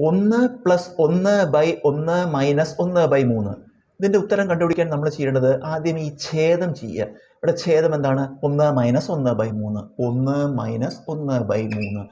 ഒന്ന് പ്ലസ് ഒന്ന് ബൈ ഒന്ന് മൈനസ് ഒന്ന് ബൈ മൂന്ന്. ഇതിന്റെ ഉത്തരം കണ്ടുപിടിക്കാൻ നമ്മൾ ചെയ്യേണ്ടത്? ആദ്യം ഈ ഛേദം ചെയ്യുക. ഇവിടെ ഛേദം എന്താണ്? ഒന്ന് മൈനസ് ഒന്ന് ബൈ മൂന്ന്. ഒന്ന് മൈനസ് ഒന്ന് ബൈ മൂന്ന്.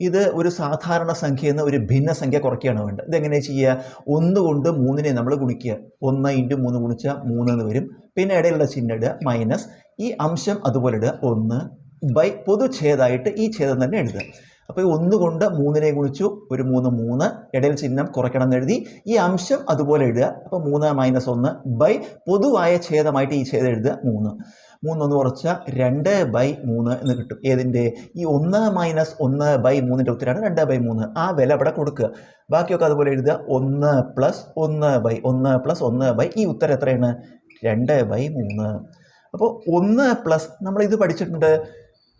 ഇത് ഒരു സാധാരണ സംഖ്യയിൽ നിന്ന് ഒരു ഭിന്നസംഖ്യ കുറയ്ക്കുകയാണ് വേണ്ടത്. ഇതെങ്ങനെ ചെയ്യുക? ഒന്ന് കൊണ്ട് മൂന്നിനെ നമ്മൾ ഗുണിക്കുക. ഒന്ന് ഇന്റു മൂന്ന് ഗുണിച്ചാൽ മൂന്ന് എന്ന് വരും. പിന്നെ ഇടയിലുള്ള ചിഹ്നം ഇടുക. മൈനസ് ഈ അംശം അതുപോലെ ഇടുക. ഒന്ന് ബൈ പൊതുഛേദമായിട്ട് ഈ ഛേദം തന്നെ എഴുതുക. അപ്പോൾ ഒന്ന് കൊണ്ട് മൂന്നിനെ ഗുണിച്ചു ഒരു മൂന്ന് മൂന്ന് ഇടയിൽ ചിഹ്നം കുറയ്ക്കണം എന്ന് എഴുതി ഈ അംശം അതുപോലെ ഇടുക അപ്പോൾ മൂന്ന് മൈനസ് ഒന്ന് ബൈ പൊതുവായ ഛേദമായിട്ട് ഈ ഛേദം എഴുതുക മൂന്ന്. മൂന്നൊന്ന് കുറച്ച രണ്ട് ബൈ മൂന്ന് എന്ന് കിട്ടും. ഏതിന്റെ? ഈ ഒന്ന് മൈനസ് ഒന്ന് ബൈ മൂന്നിന്റെ ഉത്തരമാണ് രണ്ട് ബൈ മൂന്ന്. ആ വില അവിടെ കൊടുക്കുക. ബാക്കിയൊക്കെ അതുപോലെ എഴുതുക. ഒന്ന് പ്ലസ് ഒന്ന് ബൈ ഒന്ന് പ്ലസ് ഒന്ന് ബൈ ഈ ഉത്തരം എത്രയാണ്? രണ്ട് ബൈ മൂന്ന്. അപ്പോൾ ഒന്ന് പ്ലസ് നമ്മൾ ഇത് പഠിച്ചിട്ടുണ്ട്.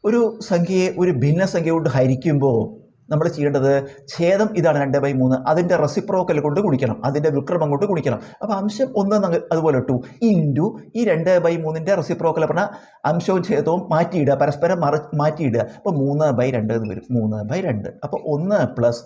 ഒരു സംഖ്യയെ ഒരു ഭിന്ന സംഖ്യ കൊണ്ട് ഹരിക്കുമ്പോൾ നമ്മൾ ചെയ്യേണ്ടത്? ഛേദം ഇതാണ് രണ്ട് ബൈ മൂന്ന്. അതിന്റെ റെസിപ്രോക്കൽ കൊണ്ട് ഗുണിക്കണം. അതിന്റെ വിക്രമം കൊണ്ട് ഗുണിക്കണം. അപ്പോൾ അംശം ഒന്ന് അതുപോലെ ഇട്ടു. ഇന്റു ഈ രണ്ട് ബൈ മൂന്നിന്റെ റെസിപ്രോക്കൽ പറഞ്ഞാൽ അംശവും ഛേദവും മാറ്റിയിടുക. പരസ്പരം മറ മാറ്റിയിടുക. അപ്പോൾ മൂന്ന് ബൈ രണ്ട് എന്ന് വരും. മൂന്ന് ബൈ രണ്ട്. അപ്പോൾ ഒന്ന് പ്ലസ്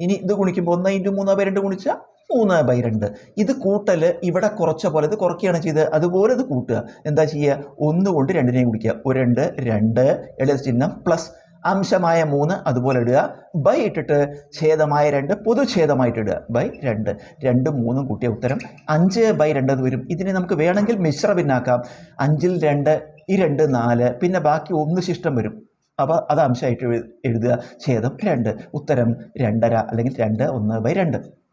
ഇനി ഇത് ഗുണിക്കുമ്പോൾ ഒന്ന് ഇന്റു മൂന്ന് ബൈ രണ്ട് ഗുണിച്ചാൽ മൂന്ന് ബൈ രണ്ട്. ഇത് കൂട്ടൽ ഇവിടെ കുറച്ച പോലെ ഇത് കുറയ്ക്കുകയാണ് ചെയ്ത് അതുപോലെ ഇത് കൂട്ടുക. എന്താ ചെയ്യുക? ഒന്ന് കൊണ്ട് രണ്ടിനെയും കുടിക്കുക ഒരു രണ്ട് രണ്ട്. എളിയ ചിഹ്നം പ്ലസ് അംശമായ മൂന്ന് അതുപോലെ ഇടുക. ബൈ ഇട്ടിട്ട് ഛേദമായ രണ്ട് പൊതുഛേദമായിട്ട് ഇടുക. ബൈ രണ്ട്. രണ്ടും മൂന്നും കൂട്ടിയ ഉത്തരം അഞ്ച് ബൈ രണ്ട് വരും. ഇതിനെ നമുക്ക് വേണമെങ്കിൽ മിശ്ര പിന്നാക്കാം. അഞ്ചിൽ രണ്ട് ഈ രണ്ട് നാല് പിന്നെ ബാക്കി ഒന്ന് ശിഷ്ടം വരും. അപ്പോൾ അത് അംശമായിട്ട് എഴുതുക. ഛേദം രണ്ട്. ഉത്തരം രണ്ടര അല്ലെങ്കിൽ രണ്ട് ഒന്ന് ബൈ രണ്ട്.